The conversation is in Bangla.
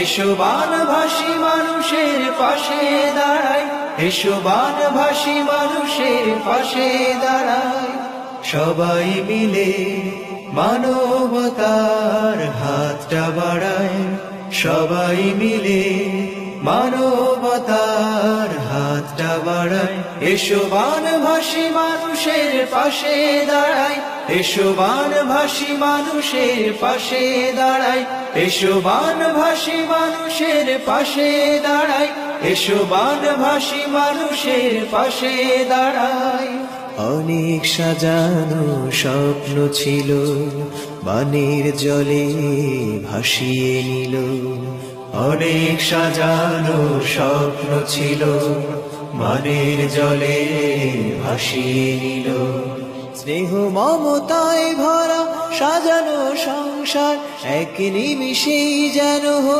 এসো বানভাসী মানুষের পাশে দাঁড়াই। এসো বানভাসী মানুষের পাশে দাঁড়াই। সবাই মিলে মানবতার হাতটা বাড়ায় সবাই মিলে মানবতার হাতটা বাড়ায় এসো বানভাসী মানুষের পাশে দাঁড়াই। এসো বানভাসী মানুষের পাশে দাঁড়াই। এসো বানভাসী মানুষের পাশে দাঁড়াই, এসো বানভাসী মানুষের পাশে দাঁড়াই। অনেক সাজানো স্বপ্ন ছিল, বানের জলে ভাসিয়ে নিল। অনেক সাজানো স্বপ্ন ছিল মানের জলে ভাসিয়ে নিল। স্নেহ মমতায় ভরা সাজানো সংসার এক নিমিষেই যেন